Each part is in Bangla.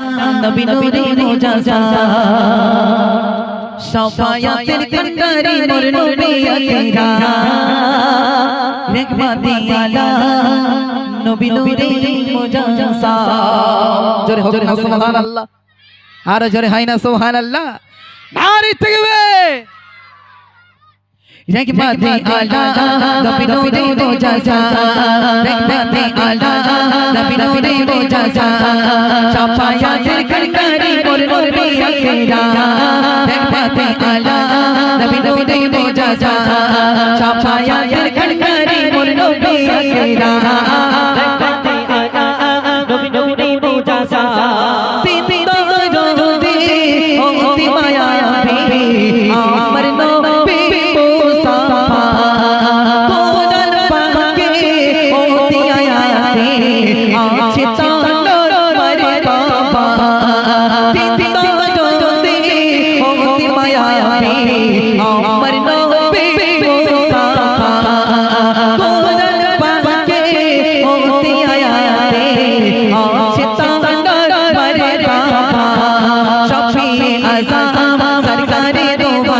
নবী নূরে মুজাজা। শাফায়াতের কন্ডারি মোর নবী আকিরা। রহমতি আলা নবী নূরে মুজাজা। জোরে হোক না সুবহানাল্লাহ। আর জোরে হয় না সুবহানাল্লাহ। নারী থাকবে। রহমতে আলা নবী নূরে মুজাজা। রহমতে আলা নূরে মুজাজা শাফায়াতের কন্ডারি মোর নবী আকিরা রহমতে আলা নবী নূরে মুজাজা শাফায়াতের কন্ডারি মোর নবী আকিরা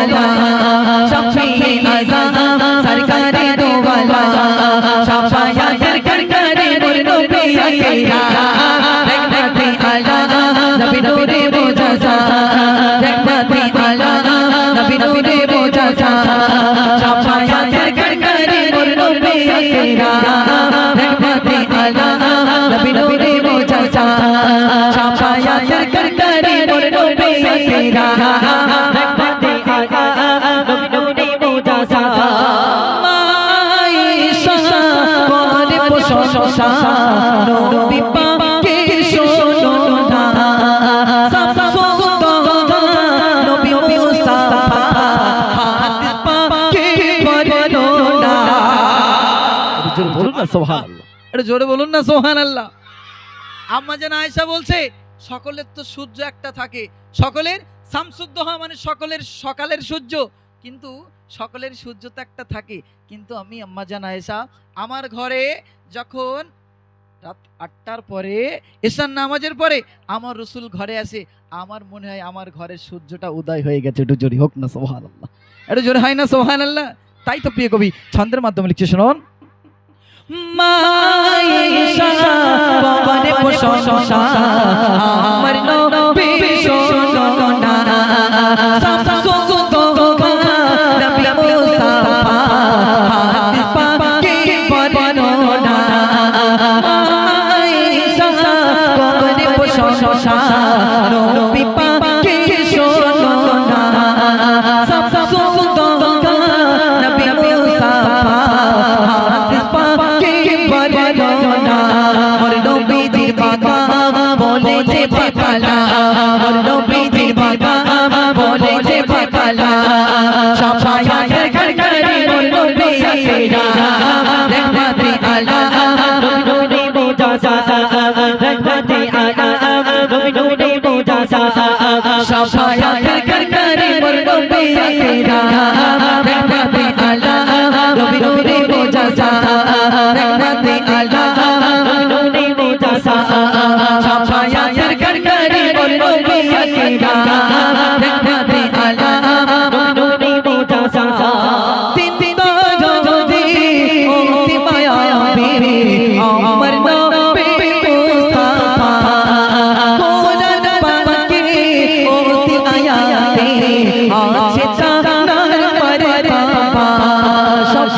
দো ওয়ালা শফি আযম সরকারে দো ওয়ালা শাফায়াতের করকারে মোর নবী আকিরা রহমতে আলা নবী নূরে মুজাজা রহমতে আলা নবী নূরে মুজাজা শাফায়াতের করকারে মোর নবী আকিরা রহমতে আলা নবী নূরে মুজাজা শাফায়াতের করকারে মোর নবী আকিরা রহমতে আলা নবী নূরে জোরে বলুন না সুবহানাল্লাহ সুবহানাল্লাহ আম্মা জান আয়েশা বলছে সকলের তো সূর্য একটা থাকে সকলের শামসুদ্দোহা মানে সকলের সকালের সূর্য কিন্তু সকলের সূর্য তো একটা থাকে, কিন্তু আমি আম্মা জান আয়েশা, আমার ঘরে যখন রাত আটটার পরে এশার নামাজের পরে আমার রসুল ঘরে আসে, আমার মনে হয় আমার ঘরের সূর্যটা উদয় হয়ে গেছে। একটু জোরে হোক না সোহান আল্লাহ একটু জোরে হয় না সোহান আল্লাহ তাই তো প্রিয় কবি, ছন্দের মাধ্যমে লিখছে, শুনুন। আমার বলে যে পাকালা মোর নবীজির বাবা বলে যে পাকালা সাফায়াতের ঘরঘরে মোর নবী আকেরা রহমতে আলা নবী নবী আকেরা রহমতে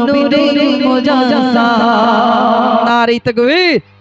নবী নূরে মুজাজা নারী তকবীর